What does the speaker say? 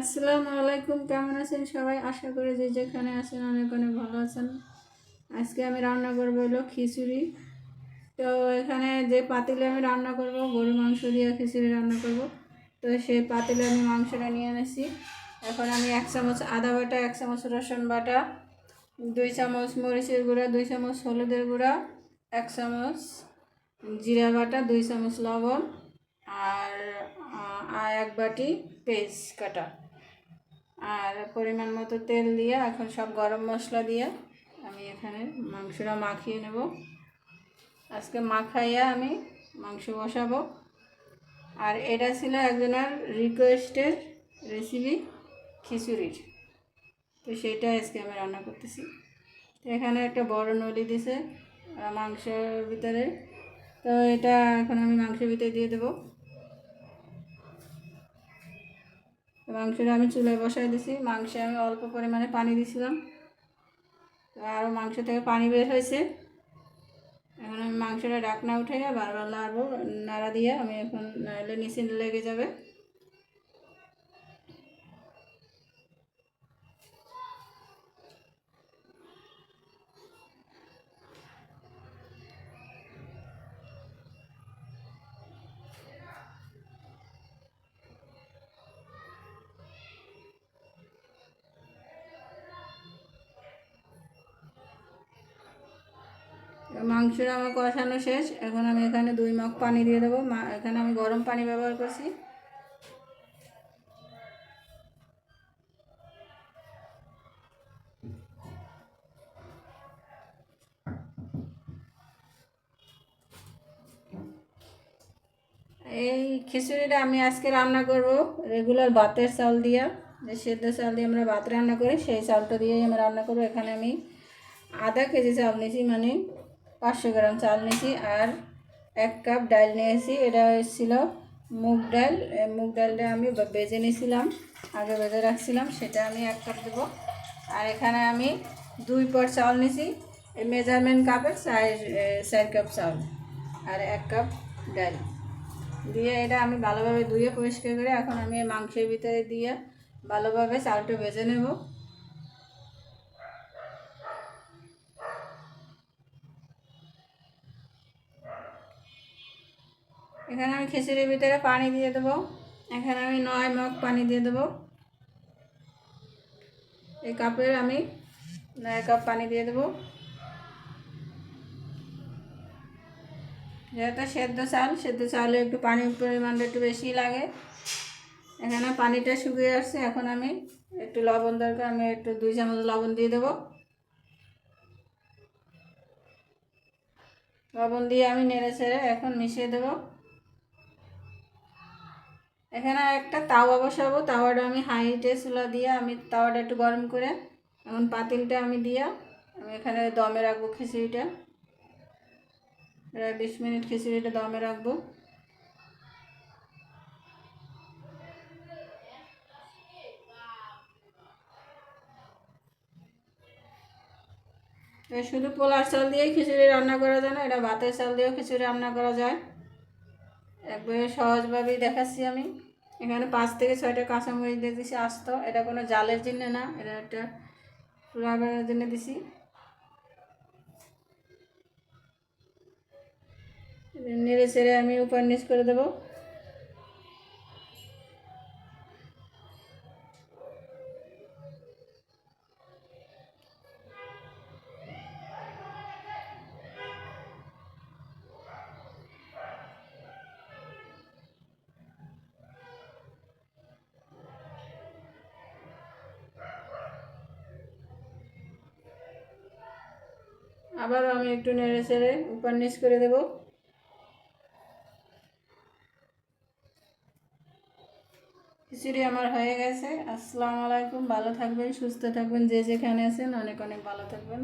আসসালামু আলাইকুম, কেমন আছেন সবাই? আশা করি যে যেখানে আছেন অনেক অনেক ভালো আছেন। আজকে আমি রান্না করব হলো খিচুড়ি। তো এখানে যে পাতিলে আমি রান্না করব গরু মাংস দিয়ে খিচুড়ি রান্না করব। তো সেই পাতিলে আমি মাংসটা নিয়ে এনেছি। এখন আমি এক চামচ আদা বাটা, এক চামচ রসুন বাটা, দুই চামচ মরিচের গুঁড়া, দুই চামচ হলুদের গুঁড়া, এক চামচ জিরা বাটা, দুই চামচ লবণ আর এক বাটি পেঁয়াজ কাটা। আর পরিমাণ মতো তেল দিয়ে এখন সব গরম মশলা দিয়ে আমি এখানে মাংসটা মাখিয়ে নেব। আজকে মাখাইয়া আমি মাংস বসাবো। আর এটা ছিল একজনের রিকোয়েস্টের রেসিপি খিচুড়ির। তো সেইটা আজকে আমি রান্না করতেছি। এখানে একটা বড় নলি দিছে মাংসের ভিতরে। তো এটা এখন আমি মাংসের ভিতরে দিয়ে দেবো। মাংসটা আমি চুলায় বসাই দিছি। মাংসে আমি অল্প পরিমাণে পানি দিছিলাম। আরও মাংস থেকে পানি বের হয়েছে। এখন আমি মাংসটা ডাকনা উঠে বারবার নাড়বো নাড়া দিয়ে। আমি এখন নাড়লে নিচে লেগে যাবে। মাংসটা আমার কষানো শেষ। এখন আমি এখানে দুই মগ পানি দিয়ে দেবো। এখানে আমি গরম পানি ব্যবহার করছি। এই খিচুড়িটা আমি আজকে রান্না করব রেগুলার ভাতের চাল দিয়া। যে সেদ্ধ চাল দিয়ে আমরা ভাত রান্না করি, সেই চালটা দিয়েই আমি রান্না করব। এখানে আমি আধা কেজি চাল নিয়েছি মানে পাঁচশো গ্রাম চাল নিয়েছি আর এক কাপ ডাল নিয়েছি। এটা ছিল মুগ ডাল। মুগ ডালটা আমি বেজে নিয়েছিলাম, আগে বেজে রাখছিলাম, সেটা আমি এক কাপ দেবো। আর এখানে আমি দুই পট চাল নিয়েছি মেজারমেন্ট কাপের চার চার কাপ চাল আর এক কাপ ডাল। দিয়ে এটা আমি ভালোভাবে ধুয়ে পরিষ্কার করে এখন আমি মাংসের ভিতরে দিয়ে ভালোভাবে চালটা ভেজে নেব। এখানে আমি খিচুড়ির ভিতরে পানি দিয়ে দেবো। এখানে আমি নয় মগ পানি দিয়ে দেবো। এই কাপের আমি নয় কাপ পানি দিয়ে দেবো। যেহেতু সেদ্ধ চাল, সেদ্ধ চালে একটু পানির পরিমাণটা একটু বেশি লাগে। এখানে পানিটা শুকিয়ে আসছে। এখন আমি একটু লবণ দরকার, আমি একটু দুই চামচ লবণ দিয়ে দেবো। লবণ দিয়ে আমি নেড়ে ছেড়ে এখন মিশিয়ে দেবো। এখানে একটা তাওয়া বসাবো, তাওয়াটা আমি হাইটে চুলা দিয়ে আমি তাওয়াটা একটু গরম করে, এখন পাতিলটা আমি দিয়া আমি এখানে দমে রাখব খিচুড়িটা। প্রায় বিশ মিনিট খিচুড়িটা দমে রাখব। শুধু পোলার চাল দিয়েই খিচুড়ি রান্না করা যায় না, এটা ভাতের চাল দিয়েও খিচুড়ি রান্না করা যায়। একবারে সহজভাবেই দেখাচ্ছি আমি। এখানে পাঁচ থেকে ছয়টা কাঁচামরিচ দিয়ে দিছি আসতো। এটা কোনো জালের জন্য না, এটা একটা ফ্লেভারের জন্য দিছি। নেড়ে চেড়ে আমি উপর নিচ করে দেবো। আবার আমি একটু নেড়ে চেড়ে উপর নিচ করে দেব। খিচুড়ি আমার হয়ে গেছে। আসসালামু আলাইকুম। ভালো থাকবেন, সুস্থ থাকবেন, যে যেখানে আছেন অনেক অনেক ভালো থাকবেন।